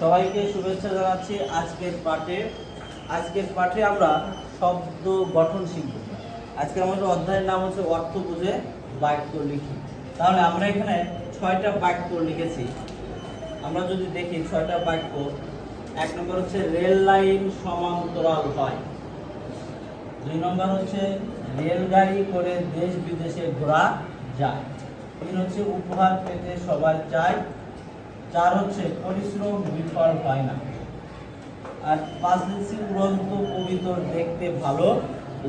সবাইকে শুভেচ্ছা জানাচ্ছি আজকের পাঠে। আজকের পাঠে আমরা শব্দ গঠন শিখব। আজকে আমাদের অধ্যায়ের নাম হচ্ছে অর্থ বুঝে বাক্য লিখি। তাহলে আমরা এখানে ছয়টা বাক্য লিখেছি। আমরা যদি দেখি ছয়টা বাক্য, এক নম্বর হচ্ছে রেল লাইন সমান্তরাল হয়। দুই নম্বর হচ্ছে রেলগাড়ি করে দেশ বিদেশে ঘোরা যায়। তিন হচ্ছে উপহার পেতে সবাই চায়। চার হচ্ছে পরিশ্রম বিফল হয় না। আর হচ্ছে উড়ন্ত পবিত্র দেখতে ভালো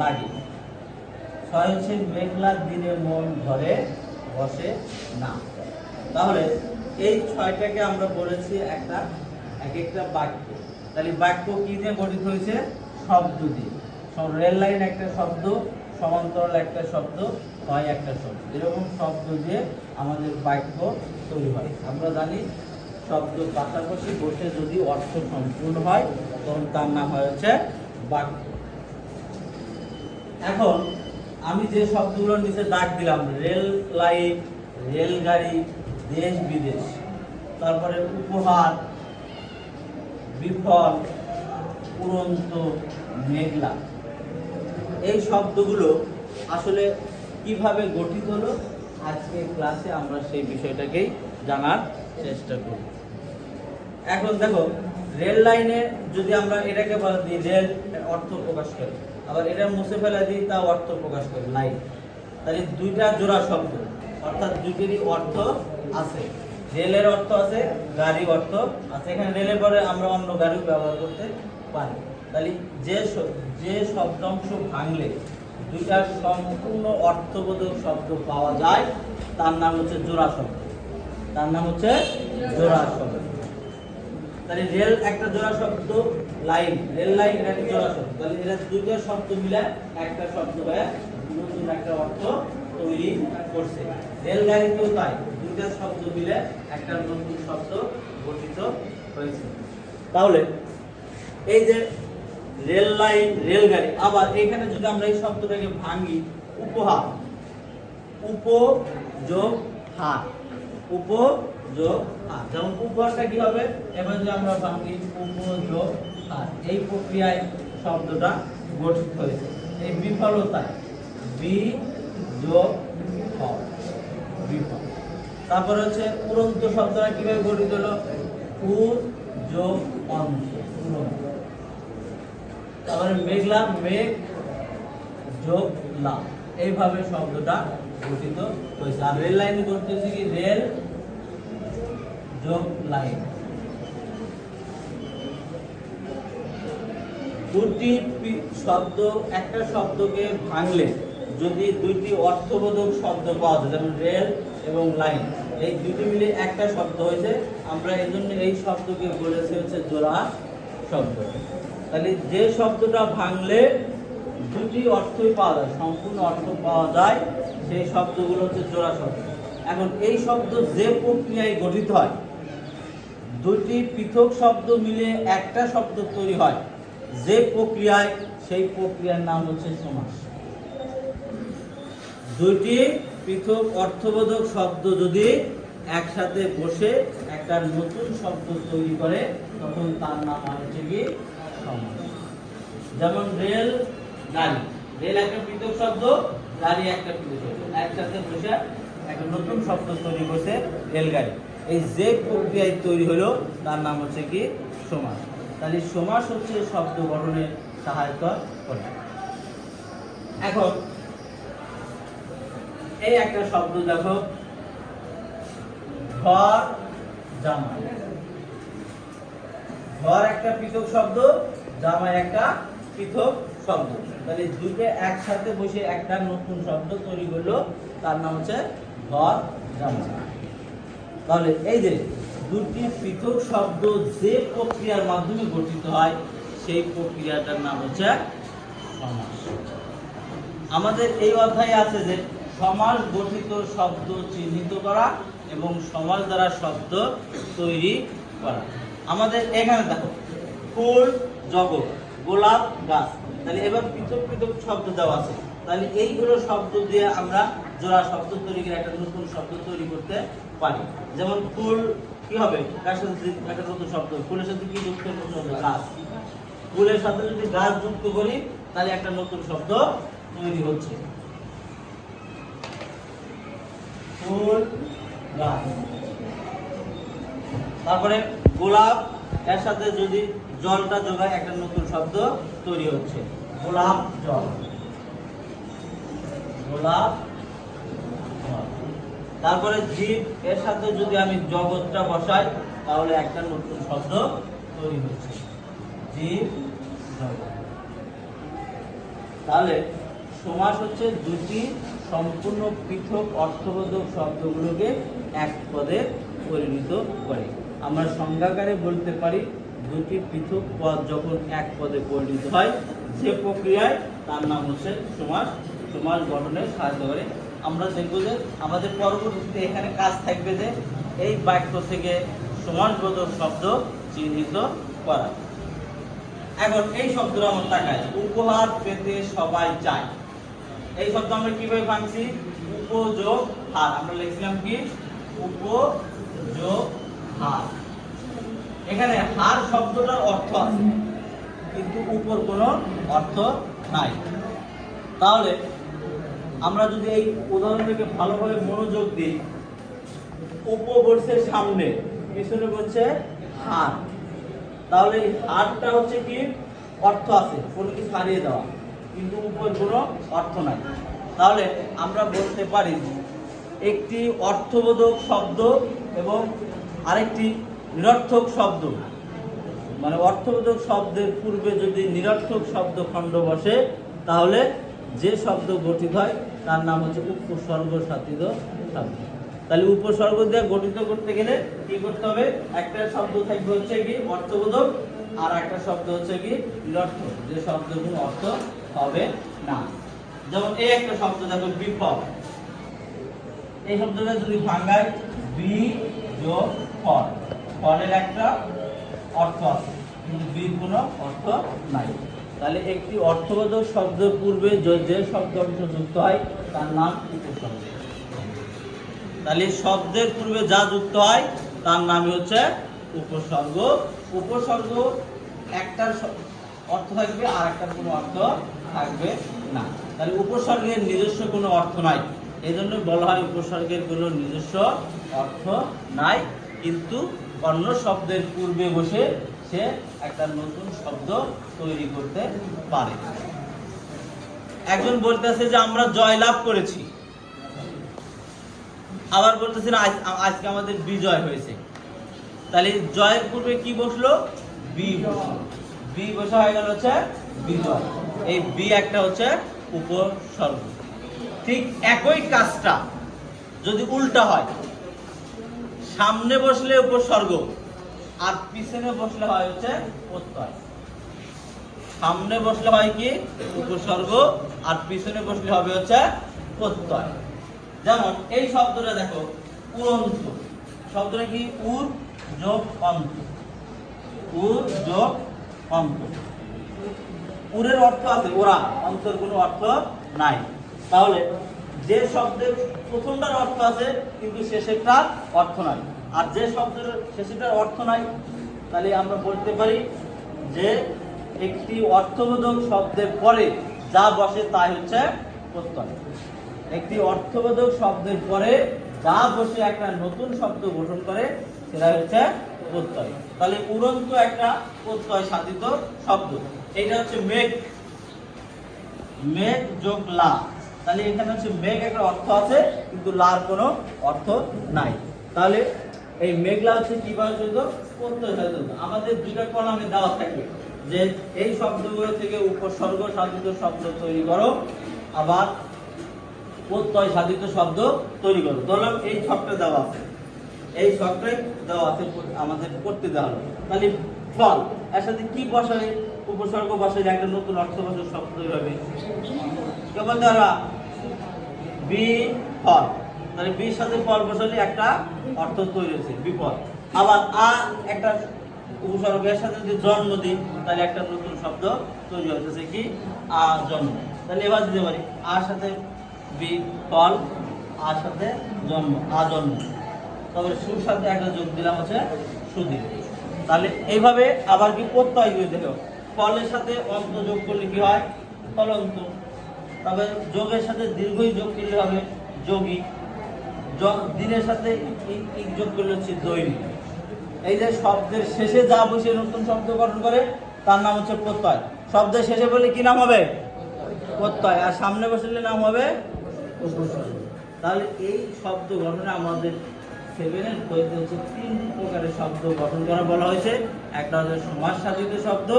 লাগে। ছয় হচ্ছে মেঘলার দিনে মন ঘরে বসে না। তাহলে এই ছয়টাকে আমরা বলেছি একটা, এক একটা বাক্য। তাহলে বাক্য কি দিয়ে গঠিত হয়েছে? শব্দ দিয়ে। রেল লাইন একটা শব্দ, সমান্তরাল একটা শব্দ হয় একটা শব্দ। এরকম শব্দ দিয়ে আমাদের বাক্য তৈরি হয়। আমরা জানি শব্দ পাশাপাশি বসে যদি অর্থ সম্পূর্ণ হয়, তখন তার নাম হয়েছে বাক্য। এখন আমি যে শব্দগুলোর নিচে দাগ দিলাম, রেল লাইন, রেলগাড়ি, দেশ বিদেশ, তারপরে উপহার, বিফল, উড়ন্ত, মেঘলা, এই শব্দগুলো আসলে কীভাবে গঠিত হলো? আজকে ক্লাসে আমরা সেই বিষয়টাকেই জানার চেষ্টা করি এখন দেখো, রেল লাইনে যদি আমরা এটাকে বলা দিই, রেল অর্থ প্রকাশ করে। আবার এটা মুছে ফেলা দিই তা অর্থ প্রকাশ করে লাইন তাহলে দুইটা জোড়া শব্দ, অর্থাৎ দুইটিরই অর্থ আছে। রেলের অর্থ আছে গাড়ি অর্থ আছে। এখানে রেলের পরে আমরা অন্য গাড়িও ব্যবহার করতে পারি। তাহলে যে যে শব্দাংশ ভাঙলে দুইটা সম্পূর্ণ অর্থবোধক শব্দ পাওয়া যায়, তার নাম হচ্ছে জোড়া শব্দ। তার নাম হচ্ছে জোড়া শব্দ। তাহলে রেল একটা জোড়া শব্দ লাইন। রেল লাইন একটা জোড়া শব্দ তাহলে এরা দুটো শব্দ মিলে একটা শব্দ হয়ে নতুন একটা অর্থ তৈরি করছে। রেল গাড়িতেও তাই, দুইটা শব্দ মিলে একটা নতুন শব্দ গঠিত হয়েছে। তাহলে এই যে রেল লাইন, রেলগাড়ি, আবার এখানে যদি আমরা এই শব্দটাকে ভাঙি, উপহার উপ যোগ হার উপ যোগ হার যেমন উপহারটা কি হবে? এবার যদি আমরা ভাঙি উপ যোগ এই প্রক্রিয়ায় শব্দটা গঠিত হয়েছে। এই বিফলতায় বি যোগ বিফল। তারপরে হচ্ছে উড়ন্ত শব্দটা কীভাবে গঠিত হলো? উ যোগ অন্ত তারপরে মেঘলা মেঘ যোগ লা এইভাবে শব্দটা গঠিত হয়েছে। আর রেল লাইনে করতে হচ্ছে কি? রেল যোগ লাইন দুটি শব্দ, একটা শব্দকে ভাঙলে যদি দুইটি অর্থবোধক শব্দ পাওয়া যায়, যেমন রেল এবং লাইন, এই দুটি মিলে একটা শব্দ হয়েছে, আমরা এই জন্য এই শব্দকে বলেছি হচ্ছে জোড়া শব্দ। তাহলে যে শব্দটা ভাঙলে দুটি অর্থই পাওয়া যায়, সম্পূর্ণ অর্থ পাওয়া যায়, সেই শব্দগুলো হচ্ছে জোড়া শব্দ। এখন এই শব্দ যে প্রক্রিয়ায় গঠিত হয় দুটি পৃথক শব্দ মিলে একটা শব্দ তৈরি হয়। যে প্রক্রিয়ায় সেই প্রক্রিয়ার নাম হচ্ছে সমাস। দুইটি পৃথক অর্থবোধক শব্দ যদি একসাথে বসে একটা নতুন শব্দ তৈরি করে, তখন তার নাম হচ্ছে কি? সমাস। যেমন রেল, গাড়ি। রেল একটা পৃথক শব্দ, গাড়ি একটা পৃথক শব্দ। একসাথে বসে একটা নতুন শব্দ তৈরি করছে রেলগাড়ি। এই যে প্রক্রিয়ায় তৈরি হলো, তার নাম হচ্ছে কি? সমাস। তাহলে সমাস হচ্ছে শব্দ গঠনে সহায়তা করে। এখন, এই একটা শব্দ দেখো, ঘর জামা ঘর একটা পৃথক শব্দ জামা একটা পৃথক শব্দ। তাহলে দুইটা একসাথে বসে একটা নতুন শব্দ তৈরি করল, তার নাম হচ্ছে ঘর জামা তাহলে এই যে দুটি পৃথক শব্দ যে প্রক্রিয়ার মাধ্যমে গঠিত হয়, সেই প্রক্রিয়াটার নাম হচ্ছে সমাস। আমাদের এই অধ্যায়ে আছে যে সমাজ গঠিত শব্দ চিহ্নিত করা এবং সমাজ দ্বারা শব্দ তৈরি করা। আমাদের এখানে দেখো, ফুল, জগৎ, গোলাপ, গাছ। তাহলে এবার পৃথক পৃথক শব্দ দেওয়া আছে। তাহলে এইগুলো শব্দ দিয়ে আমরা জোড়া শব্দ তৈরি করে একটা নতুন শব্দ তৈরি করতে পারি। যেমন ফুল, কি হবে? শব্দ ফুলের সাথে কি যুক্ত গাছ। ফুলের সাথে যদি গাছ যুক্ত করি, তাহলে একটা নতুন শব্দ তৈরি হচ্ছে। ফুল তারপরে গোলাপ, এর সাথে যদি জলটা যোগায়, একটা নতুন শব্দ তৈরি হচ্ছে। গোলাপ, জল। গোলাপ। তারপরে জীব এর সাথে যদি আমি জগৎটা বসাই, তাহলে একটা নতুন শব্দ তৈরি হচ্ছে। জীব তাহলে সমাস হচ্ছে দুটি সম্পূর্ণ পৃথক অর্থবোধক শব্দগুলোকে এক পদে পরিণত করে। আমরা সংজ্ঞাকারে বলতে পারি, দুটি পৃথক পদ যখন এক পদে পরিণত হয়, যে প্রক্রিয়ায় তার নাম হচ্ছে সমাস। সমাস গঠনে সাহায্য করে আমরা দেখব যে আমাদের পরবর্তীতে এখানে কাজ থাকবে যে এই বাক্য থেকে সমাসবোধক শব্দ চিহ্নিত করা। এখন এই শব্দটা আমার তাকায়। উপহার পেতে সবাই চায়। এই শব্দ আমরা কীভাবে ভাঙছি? উপযোগ হার আমরা লিখছিলাম কি? উপযোগ হার এখানে হার শব্দটার অর্থ আছে, কিন্তু উপর কোনো অর্থ নাই। তাহলে আমরা যদি এই উদাহরণটাকে ভালোভাবে মনোযোগ দিই উপ বলছে সামনে, পিছনে বলছে হার তাহলে হারটা হচ্ছে কি? অর্থ আছে, কোনো কিছু হারিয়ে দেওয়া। কিন্তু উপর কোনো অর্থ নাই। তাহলে আমরা বলতে পারি একটি অর্থবোধক শব্দ এবং আরেকটি নিরর্থক শব্দ। মানে অর্থবোধক শব্দের পূর্বে যদি নিরর্থক শব্দ খণ্ড বসে, তাহলে যে শব্দ গঠিত হয়, তার নাম হচ্ছে উপসর্গ সাধিত শব্দ। তাহলে উপসর্গ দিয়ে গঠিত করতে গেলে কি করতে হবে? একটা শব্দ থাকবে হচ্ছে কি অর্থবোধক, আর একটা শব্দ হচ্ছে কি নিরর্থক যে শব্দ কোনো অর্থ হবে না। যেমন এই একটা শব্দ দেখো, বিপদ। এই শব্দটা যদি ভাঙায়, বি যোগ ফল। ফলের একটা অর্থ আছে, কিন্তু বির কোনো অর্থ নাই। তাহলে একটি অর্থবোধক শব্দের পূর্বে যে- শব্দ অংশ যুক্ত হয়, তার নাম উপসর্গ তাহলে শব্দের পূর্বে যা যুক্ত হয়, তার নামই হচ্ছে উপসর্গ। উপসর্গ একটার অর্থ থাকবে আর একটার কোনো অর্থ থাকবে না। তাহলে উপসর্গের নিজস্ব কোনো অর্থ নাই। এই জন্য বলা হয় উপসর্গের কোনো নিজস্ব অর্থ নাই। কিন্তু অন্য শব্দের পূর্বে বসে সে একটা নতুন শব্দ তৈরি করতে পারে। একজন বলতেছে যে, আমরা জয়লাভ করেছি। আবার বলতেছেন আজ- আজকে আমাদের বিজয় হয়েছে। তাহলে জয়ের পূর্বে কি বসল? বি বি বসা হয়ে গেল হচ্ছে বিজয়। এই বি একটা হচ্ছে উপসর্গ। ঠিক একই কাজটা যদি উল্টা হয়, সামনে বসলে উপসর্গ আর পিছনে বসলে হয় হচ্ছে প্রত্যয়। সামনে বসলে হয় কি? উপসর্গ, আর পিছনে বসলে হবে হচ্ছে প্রত্যয়। যেমন, এই শব্দটা দেখো উড়ন্ত শব্দটা কি? উর, যোগ, অন্ত। উর, যোগ, অন্ত। উরের অর্থ আছে, ওরা। অন্তর কোনো অর্থ নাই। তাহলে যে শব্দের প্রথমটার অর্থ আছে, কিন্তু শেষেরটার অর্থ নাই। আর যে শব্দের শেষেরটার অর্থ নাই, তাহলে আমরা বলতে পারি যে একটি অর্থবোধক শব্দের পরে যা বসে তাই হচ্ছে প্রত্যয়। একটি অর্থবোধক শব্দের পরে যা বসে একটা নতুন শব্দ গঠন করে, সেটা হচ্ছে প্রত্যয়। তাহলে উড়ন্ত একটা প্রত্যয় সাধিত শব্দ। এটা হচ্ছে মেঘ। মেঘ যোগ লা। তাহলে এখানে হচ্ছে মেঘ একটা অর্থ আছে, কিন্তু লার কোনো অর্থ নাই। তাহলে এই মেঘলা হচ্ছে কীভাবে জড়িত প্রত্যয় আমাদের দুইটা কলামে দেওয়া থাকে যে এই শব্দগুলো থেকে উপসর্গ সাধিত শব্দ তৈরি করো, আবার প্রত্যয় সাধিত শব্দ তৈরি করো। ধরলাম এই ছকটা দেওয়া আছে। এই ছকটাই দেওয়া আছে আমাদের করতে দেওয়া হলো। তাহলে ফল এর সাথে কি বসালে? উপসর্গ বসালে একটা নতুন অর্থবোধক শব্দ তৈরি হবে। কেমন দ্বারা বি ফল তাহলে বির সাথে ফল একটা অর্থ তৈরি হয়েছে বিপদ। আবার আ একটা উপসর্গের সাথে যদি জন্ম দিই, তাহলে একটা নতুন শব্দ তৈরি হতেছে কি? আ জন্ম। তাহলে এবার দিতে পারি আর সাথে বি ফল আর সাথে জন্ম, আ জন্ম। তবে সুর সাথে একটা যোগ দিলাম হচ্ছে সুদীর তাহলে এইভাবে আবার কি প্রত্যয় দিয়ে দেখো ফলের সাথে অন্ত যোগ করলে কি হয়? ফলন্ত তবে যোগের সাথে দীর্ঘই যোগ করলে হবে যোগী। দিনের সাথে যোগ করলে হচ্ছে দৈনিক। এই যে শব্দের শেষে যা বসে নতুন শব্দ গঠন করে, তার নাম হচ্ছে প্রত্যয়। শব্দের শেষে বলে কি নাম হবে? প্রত্যয়। আর সামনে বসলে নাম হবে? তাহলে এই শব্দ গঠনে আমাদের সেভেনের বইতে হচ্ছে তিন প্রকারের শব্দ গঠন করা বলা হয়েছে। একটা হচ্ছে সমাজ সাধিত শব্দ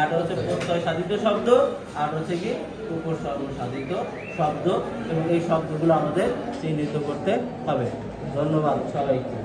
একটা হচ্ছে প্রত্যয় সাধিত শব্দ, আর হচ্ছে কি উপসর্গ সাধিত শব্দ, এবং এই শব্দগুলো আমাদের চিহ্নিত করতে হবে। ধন্যবাদ সবাইকে।